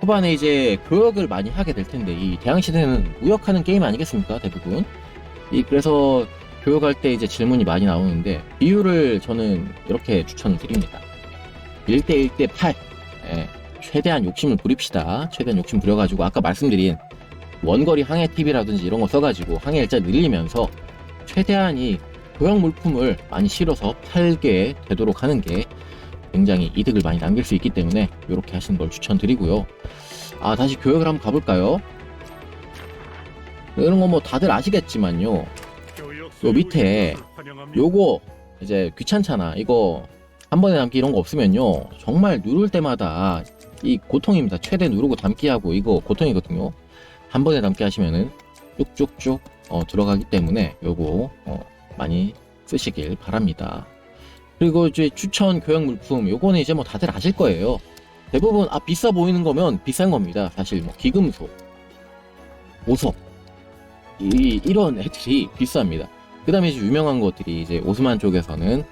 후반에 이제 교역을 많이 하게 될 텐데 이 대항 시대는 무역하는 게임 아니겠습니까 대부분? 이 그래서 교역할 때 이제 질문이 많이 나오는데 비율을 저는 이렇게 추천을 드립니다. 1대 1대 8 예, 최대한 욕심을 부립시다. 최대한 욕심 부려가지고 아까 말씀드린 원거리 항해 팁이라든지 이런 거 써가지고 항해 일자 늘리면서 최대한 이 교역 물품을 많이 실어서 팔게 되도록 하는 게 굉장히 이득을 많이 남길 수 있기 때문에 이렇게 하시는 걸 추천드리고요. 아 다시 교역을 한번 가볼까요? 이런 거 뭐 다들 아시겠지만요. 요 밑에 요거 이제 귀찮잖아. 이거 한 번에 담기 이런 거 없으면요. 정말 누를 때마다 이 고통입니다. 최대 누르고 담기 하고 이거 고통이거든요. 한 번에 담기 하시면은 쭉쭉쭉 어, 들어가기 때문에 요거 어, 많이 쓰시길 바랍니다. 그리고 이제 추천 교양 물품 요거는 이제 뭐 다들 아실 거예요. 대부분 아 비싸 보이는 거면 비싼 겁니다. 사실 뭐 기금속, 보석 이 이런 애들이 비쌉니다. 그다음에 이제 유명한 것들이 이제 오스만 쪽에서는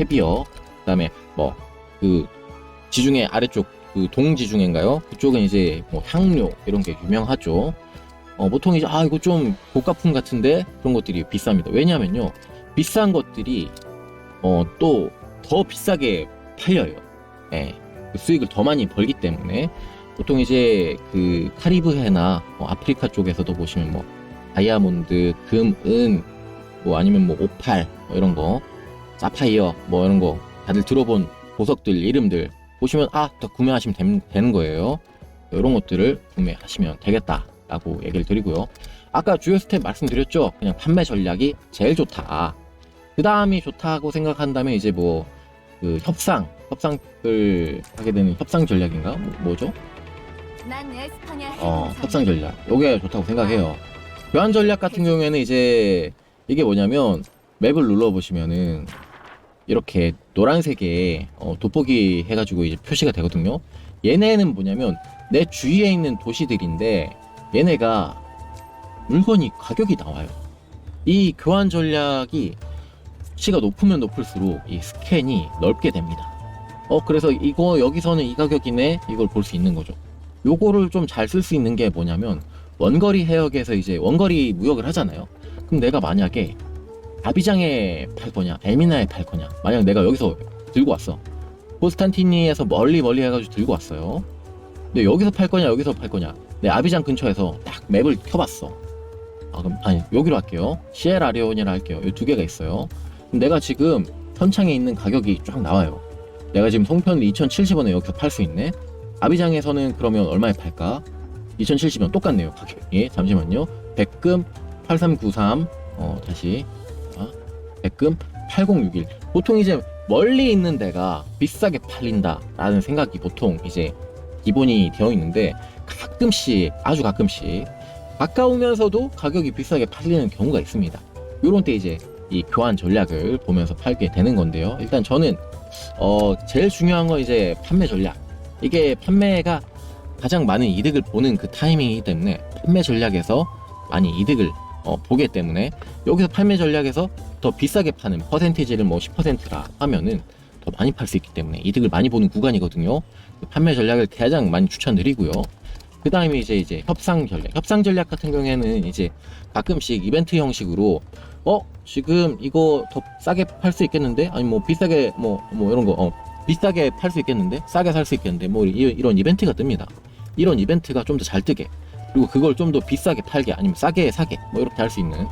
헤비어, 그다음에 뭐 그 지중해 아래쪽 그 동지중해인가요? 그쪽은 이제 뭐 향료 이런 게 유명하죠. 어, 보통 이제 아 이거 좀 고가품 같은데 그런 것들이 비쌉니다. 왜냐하면요 비싼 것들이 어, 또 더 비싸게 팔려요. 예, 그 수익을 더 많이 벌기 때문에 보통 이제 그 카리브해나 뭐 아프리카 쪽에서도 보시면 뭐 다이아몬드, 금, 은, 뭐 아니면 뭐 오팔 뭐 이런 거, 사파이어 뭐 이런 거 다들 들어본 보석들 이름들 보시면 아, 더 구매하시면 됨- 되는 거예요. 이런 것들을 구매하시면 되겠다라고 얘기를 드리고요. 아까 주요 스텝 말씀드렸죠. 그냥 판매 전략이 제일 좋다. 그 다음이 좋다고 생각한다면 이제 뭐 그 협상, 협상을 하게 되는 협상 전략인가? 뭐, 죠 어. 협상 전략. 요게 좋다고 생각해요. 교환 전략 같은 경우에는 이제 이게 뭐냐면 맵을 눌러보시면은 이렇게 노란색에 어, 돋보기 해가지고 이제 표시가 되거든요. 얘네는 뭐냐면 내 주위에 있는 도시들인데 얘네가 물건이 가격이 나와요. 이 교환 전략이 수치가 높으면 높을수록 이 스캔이 넓게 됩니다. 어 그래서 이거 여기서는 이 가격이네 이걸 볼 수 있는 거죠. 요거를 좀 잘 쓸 수 있는 게 뭐냐면 원거리 해역에서 이제 원거리 무역을 하잖아요. 그럼 내가 만약에 아비장에 팔 거냐, 에미나에 팔 거냐. 만약 내가 여기서 들고 왔어. 포스탄티니에서 멀리 멀리 해가지고 들고 왔어요. 근데 여기서 팔 거냐, 여기서 팔 거냐. 내 아비장 근처에서 딱 맵을 켜봤어. 아 그럼 아니 여기로 할게요. 시에라리온이라 할게요. 이 두 개가 있어요. 내가 지금 현창에 있는 가격이 쫙 나와요. 내가 지금 송편을 2,070원에 여기서 팔 수 있네. 아비장에서는 그러면 얼마에 팔까? 2070원 똑같네요 가격이 잠시만요 백금 8393 어 다시 자, 백금 8061 보통 이제 멀리 있는 데가 비싸게 팔린다 라는 생각이 보통 이제 기본이 되어 있는데 가끔씩 아주 가끔씩 가까우면서도 가격이 비싸게 팔리는 경우가 있습니다 요런 때 이제 이 교환 전략을 보면서 팔게 되는 건데요 일단 저는 어 제일 중요한 건 이제 판매 전략 이게 판매가 가장 많은 이득을 보는 그 타이밍이기 때문에 판매 전략에서 많이 이득을 어, 보기 때문에 여기서 판매 전략에서 더 비싸게 파는 퍼센티지를 뭐 10%라 하면은 더 많이 팔 수 있기 때문에 이득을 많이 보는 구간이거든요. 그 판매 전략을 가장 많이 추천드리고요. 그 다음에 이제 이제 협상 전략. 협상 전략 같은 경우에는 이제 가끔씩 이벤트 형식으로 어 지금 이거 더 싸게 팔 수 있겠는데 아니 뭐 비싸게 뭐뭐 이런 거 어, 비싸게 팔 수 있겠는데 싸게 살 수 있겠는데 뭐 이, 이런 이벤트가 뜹니다. 이런 이벤트가 좀 더 잘 뜨게 그리고 그걸 좀 더 비싸게 팔게 아니면 싸게 사게 뭐 이렇게 할 수 있는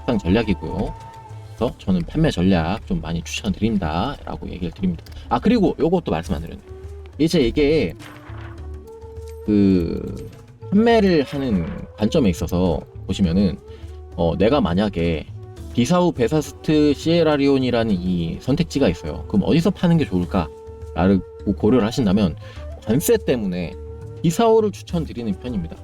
협상 전략이고요. 그래서 저는 판매 전략 좀 많이 추천드린다라고 얘기를 드립니다. 아 그리고 요것도 말씀 안 드렸네. 이제 이게 그 판매를 하는 관점에 있어서 보시면은 어 내가 만약에 비사우 베사스트 시에라리온이라는 이 선택지가 있어요. 그럼 어디서 파는 게 좋을까라고 고려를 하신다면 관세 때문에 비사오를 추천드리는 편입니다.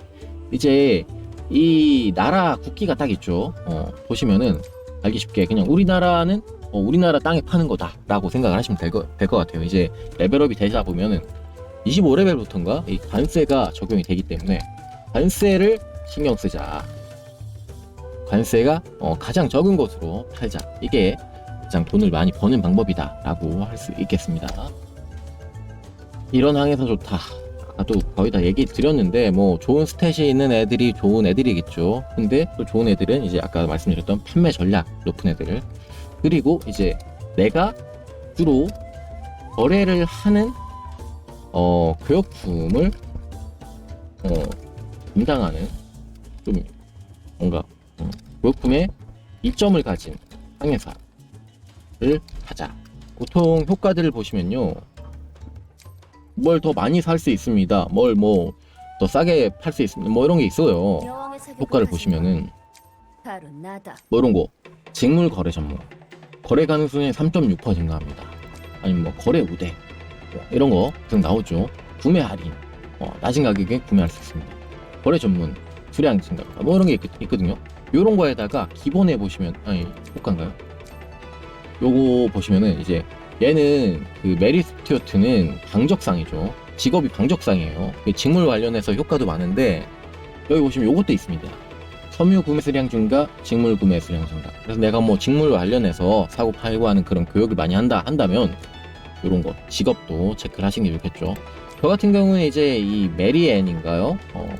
이제 이 나라 국기가 딱 있죠. 어, 보시면은 알기 쉽게 그냥 우리나라는 어, 우리나라 땅에 파는 거다라고 생각을 하시면 될것될것 같아요. 이제 레벨업이 되다 보면은 25레벨부터인가 이 관세가 적용이 되기 때문에 관세를 신경 쓰자. 관세가 어, 가장 적은 것으로 팔자. 이게 가장 돈을 많이 버는 방법이다 라고 할 수 있겠습니다. 이런 항에서 좋다. 아까도 거의 다 얘기 드렸는데 뭐 좋은 스탯이 있는 애들이 좋은 애들이겠죠. 근데 또 좋은 애들은 이제 아까 말씀드렸던 판매 전략 높은 애들을 그리고 이제 내가 주로 거래를 하는 어 교육품을 어 담당하는 좀 뭔가 음, 교육품에 이점을 가진 상회사를 하자. 보통 효과들을 보시면요. 뭘 더 많이 살 수 있습니다. 뭘 뭐 더 싸게 팔 수 있습니다. 뭐 이런 게 있어요. 효과를 보시면은. 뭐 이런 거 직물 거래 전문 거래 가능성이 3.6% 증가합니다. 아니면 뭐 거래 우대 뭐 이런 거 등 나오죠. 구매 할인 어, 낮은 가격에 구매할 수 있습니다. 거래 전문 수량 증가 뭐 이런 게 있, 거든요 이런 거에다가 기본에 보시면 아니 효과인가요? 요거 보시면은 이제 얘는 그 메리 스튜어트는 방적상이죠. 직업이 방적상이에요. 그 직물 관련해서 효과도 많은데 여기 보시면 요것도 있습니다. 섬유 구매 수량 증가, 직물 구매 수량 증가. 그래서 내가 뭐 직물 관련해서 사고 팔고 하는 그런 교육을 많이 한다 한다면 이런 거 직업도 체크를 하시는 게 좋겠죠. 저 같은 경우에 이제 이 메리앤인가요? 어.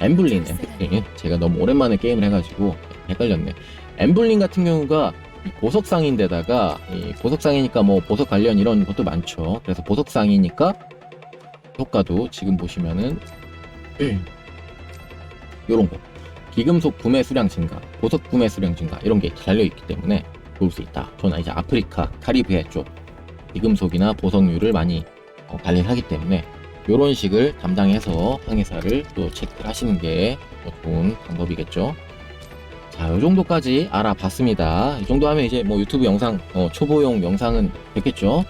엠블린, 엠블린. 제가 너무 오랜만에 게임을 해가지고 헷갈렸네. 엠블린 같은 경우가 이 보석상인데다가 이 보석상이니까 뭐 보석 관련 이런 것도 많죠. 그래서 보석상이니까 효과도 지금 보시면은 요런 거 비금속 구매 수량 증가, 보석 구매 수량 증가 이런 게 달려 있기 때문에 좋을 수 있다. 저는 이제 아프리카, 카리브해 쪽 비금속이나 보석류를 많이 어, 관리를 하기 때문에 이런 식을 담당해서 항해사를 또 체크를 하시는 게더 좋은 방법이겠죠. 자, 이 정도까지 알아봤습니다. 이 정도 하면 이제 뭐 유튜브 영상, 어, 초보용 영상은 됐겠죠.